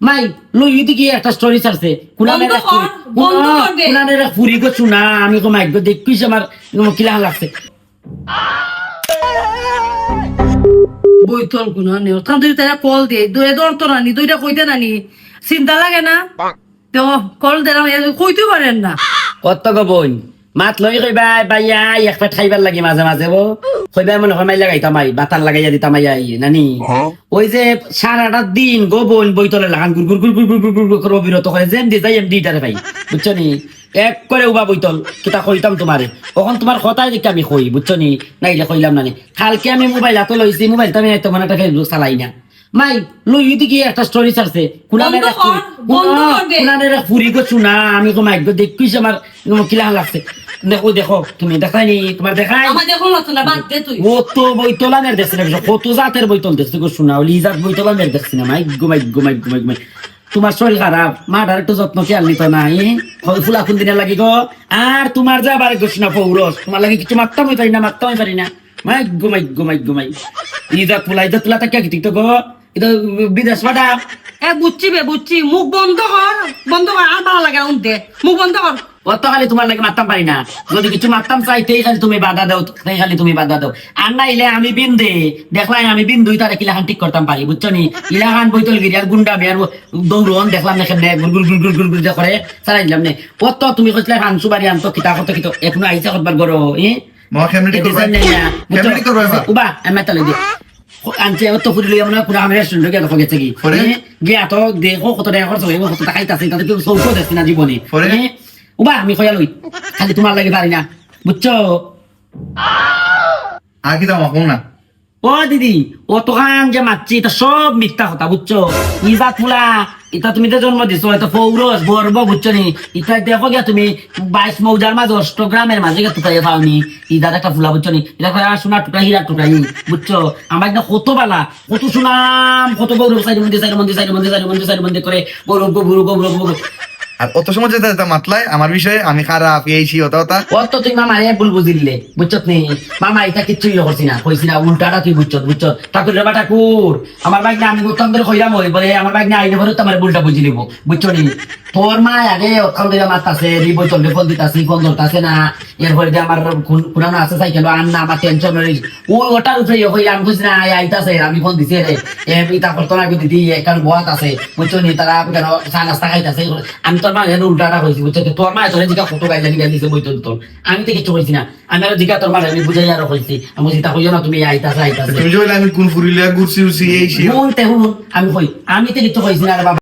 মাই লই ইদি কি একটা স্টোরি কুলানের। কুলানের ফুরি। গো আমি কো মাইক দেখিস আমার কিলা লাগছে। গুণ তান তুই তারা কল দে দুই দর তো নানি দুইটা কইতে নানি চিন্তা লাগে না? তো কল দে না কইতে পারেন না। কত গো বোন মাত লৈ কইবা বাইয়া এক পেট খাইবার লাগি মাঝে মাঝে বো। কইবা মনে হয় মাই লাগাই তামাই বাতাল লাগাইয়া দি তামাই আই নানি। ওই যে সারাটা দিন গোবন বইতলে লাগান গুর গুর গুর গুর গুর গুর গুর করব বিরত করে যেন দি যাই এম দি ভাই। বুঝছ নি? এক করে উবা বইতল কিতা কইতাম তোমারে ওখন তোমার কথাই দেখি আমি কই বুঝছ নি? নাইলে কইলাম নানি। কালকে আমি মোবাইল হাতে লইছি মোবাইল তো আমি তোমার একটা ফেসবুক চালাই না। মাই লই দিকে একটা স্টোরি ছাড়ছে কুলানের কুনানের ফুরি গো চুনা আমি কো মাইক দেখিস আমার কিলা লাগছে দেখো দেখো তুমি দেখাইনি তোমার দেখাই আমার দেখো না তো না বাদ দে তুই। কত বইতলানের দেখছি না কত জাতের বইতল দেখছি গো শোনা ওলি জাত বইতলানের দেখছি না মাই গুমাই গুমাই গুমাই গুমাই তোমার শরীর খারাপ মাটার একটু যত্ন খেয়াল নিত না ই ফুলা কোন দিনে লাগি গো? আর তোমার যা বারে গোস না পৌরস তোমার লাগে কিছু মারতাম পারি না মারতাম পারি না। মাই গুমাই গুমাই গুমাই ইজাত ফুলা ইজাত ফুলা তাকে কি তো গো? এটা বিদেশ পাঠা এ বুঝছি বে বুঝছি। মুখ বন্ধ কর বন্ধ কর আর ভালো লাগে উনতে মুখ বন্ধ কর। অত খালি তোমার লাগে মারতাম পারি না। যদি কিছু মারতাম চাই তেই খালি তুমি বাধা দাও তেই খালি তুমি বাধা দাও। আর না ইলে আমি বিন্দে দেখলাই আমি বিন্দু তারা কিলাখান ঠিক করতাম পারি বুঝছ নি? ইলাখান বইতল গিরি আর গুন্ডা মেয়ার দৌড়ন দেখলাম না কেমনে গুল গুল গুল গুল গুল গুল করে চালাই দিলাম নে। অত তুমি কইছিলে হানসু বাড়ি আনতো কিতা কত কিতো এখনও আইসা করবার গরো এ মা কেমনি করবা। কেমনি করবা উবা আমি তালে দি। আনছে তো ফুরি লই আমরা পুরা আমরা রেস্টুরেন্ট গিয়ে দেখো গেছে কি গিয়া তো দেখো কত টাকা খরচ হইব কত টাকা আছে তাতে কেউ সৌখ দেখছি না জীবনে? এ, উবা আমি কইয়া লই খালি তোমার লাগে পারি না। বুঝছ আর কি দাও মাখো না ও দিদি ও তোখান যে মারছি তা সব মিথ্যা কথা বুঝছ ইজা ফুলা এটা তুমি তো জন্ম দিছো এটা পৌরস গর্ব বুঝছ নি ইতা দেখো গিয়া তুমি বাইশ মৌজার মাঝে অষ্ট গ্রামের মাঝে গিয়ে টুকাইয়া পাওনি ইদার একটা ফুলা বুঝছ নি এটা করে সোনার টুকরা হীরা টুকরা বুঝছ আমার একটা কত বালা কত সুনাম কত গৌরব সাইড মন্দির সাইড মন্দির সাইড মন্দির সাইড মন্দির সাইড মন্দির করে গৌরব গৌরব গৌরব গৌরব আর অত সময় যেতে যেতে মাতলাই আমার বিষয়ে আমি খারাপ এই সেই ওটা অত তুই মামা এ ভুল বুঝিলে, বুঝছত নি? মামা এটা কিচ্ছুই করছি না, কইছি না, উল্টাটা তুই বুঝছত বুঝছত। ঠাকুর রে ঠাকুর আমার বাইক আমি উত্তম করে বলে আমার তোমার বুঝি নিব নি? তোর মা আগে দিতাছি, ফোন না। এরপরে আমার পুরানো আছে সাইকেল আন না আমার টেনশন ও ওটার উপরে ইয়ে কইলাম বুঝছি না আই আইতাছে, আমি ফোন দিছি রে এ ইতা করতো দিদি একাল বহাত আছে, বুঝছ নি? তারা কেন চা নাস্তা খাইতাছে আমি তোর মা এর উল্টাটা কইছি বুঝছ? তোর মা তোর জিকা কত গাই জানি গাইছে দিছে তো তোর আমি তো কিছু কইছি না। আমি আর জিকা তোর মা আমি বুঝাই আর কইছি। আমি বলছি তা কইও না তুমি আইতা আইতাছে। তুমি যে আমি কোন ফুরিলে ঘুরছি উরছি এই সেই। বলতে হুন আমি কই আমি তো কিছু কইছি না রে বাবা।